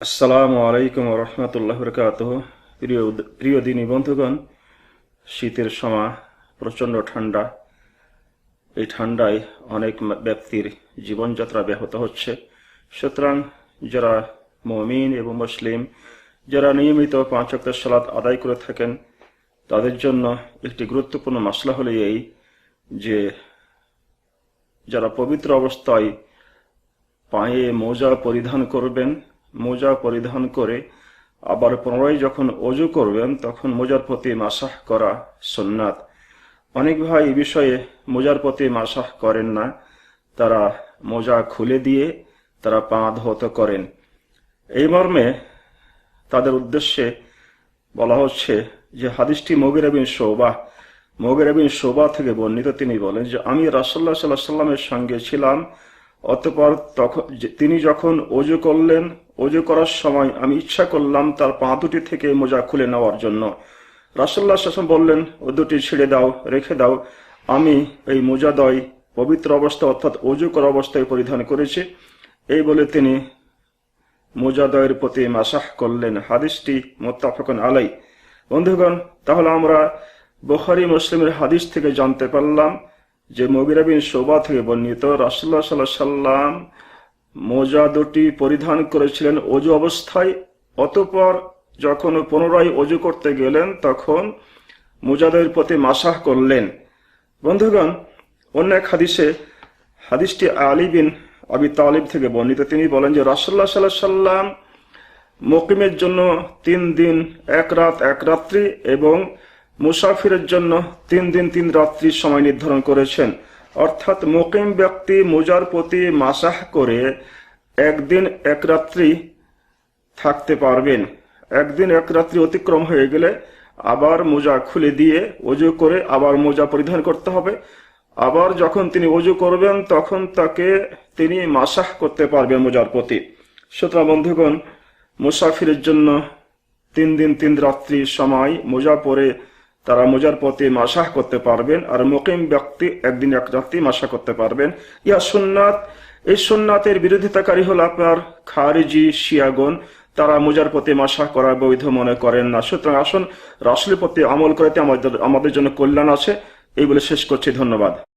আসসালামু আলাইকুম রহমতুল্লাহ বরকাত প্রিয় প্রিয় দিনী বন্ধুগণ, শীতের সময় প্রচণ্ড ঠান্ডা। এই ঠান্ডায় অনেক ব্যক্তির জীবনযাত্রা ব্যাহত হচ্ছে। সুতরাং যারা মমিন এবং মুসলিম, যারা নিয়মিত পাঁচ ওয়াক্ত সালাত আদায় করে থাকেন, তাদের জন্য একটি গুরুত্বপূর্ণ মশলা হলো এই যে যারা পবিত্র অবস্থায় পায়ে মোজা পরিধান করবেন মোজা পরিধান করে আবার পুনরায় যখন অজু করবেন, তখন মোজার প্রতি মাসাহ করা সুন্নাত। অনেক ভাই এই বিষয়ে মোজার প্রতি মাসাহ করেন না। তারা মোজা খুলে দিয়ে তারা পা ধৌত করেন। এই মর্মে তাদের উদ্দেশ্যে বলা হচ্ছে যে, হাদিসটি মগির বিন শোবা মগির বিন শোবা থেকে বর্ণিত তিনি বলেন যে, আমি রাসল্লাহ সাল্লাহ সাল্লামের সঙ্গে ছিলাম, অতপর তখন তিনি যখন অজু করলেন অজু করার সময় আমি ইচ্ছা করলাম তার পা দুটি থেকে মোজা খুলে নেওয়ার জন্য। রাসল্লাহ শাসন বললেন, ও দুটি ছেড়ে দাও, রেখে দাও। আমি এই মোজাদয় পবিত্র অবস্থা অর্থাৎ অজু করা অবস্থায় পরিধান করেছি। এই বলে তিনি মোজাদয়ের প্রতি মাসাহ করলেন। হাদিসটি মোত্তাফাকন আলাই বন্ধুগণ, তাহলে আমরা বুখারী, মুসলিমের হাদিস থেকে জানতে পারলাম যে মগিরা বিন শোভা থেকে বর্ণিত রাসুল্লাহ সাল্লাহ সাল্লাম মোজা দুটি পরিধান করেছিলেন অজু অবস্থায়। অতপর যখন পুনরায় অজু করতে গেলেন, তখন মোজাদের প্রতি মাসাহ করলেন। বন্ধুগণ, অন্য এক হাদিসে, হাদিসটি আলী বিন আবি তালিব থেকে বর্ণিত। তিনি বলেন যে রাসুল্লাহ সাল্লাহ সাল্লাম মকিমের জন্য তিন দিন এক রাত, এক রাত্রি এবং মুসাফিরের জন্য তিন দিন, তিন রাত্রির সময় নির্ধারণ করেছেন। অর্থাৎ মকিম ব্যক্তি মোজার প্রতি মাসাহ করে একদিন এক রাত্রি থাকতে পারবেন। একদিন এক রাত্রি অতিক্রম হয়ে গেলে আবার মোজা খুলে দিয়ে অজু করে আবার মোজা পরিধান করতে হবে। আবার যখন তিনি অজু করবেন, তখন তাকে তিনি মাসাহ করতে পারবেন মোজার প্রতি। সুতরাং বন্ধুগণ, মুসাফিরের জন্য তিন দিন তিন রাত্রি সময় মোজা পরে তারা মোজার প্রতি মাসাহ করতে পারবেন আর মুকিম ব্যক্তি একদিন এক রাত্রি মাসা করতে পারবেন। ইয়া সুন্নাত, এই সুন্নাতের বিরোধিতাকারী হল আপনার খারিজি শিয়াগন তারা মোজার প্রতি মাসা করা বৈধ মনে করেন না। সুতরাং আসুন, রাসুলের প্রতি আমল করাতে আমাদের আমাদের জন্য কল্যাণ আছে এই বলে শেষ করছি। ধন্যবাদ।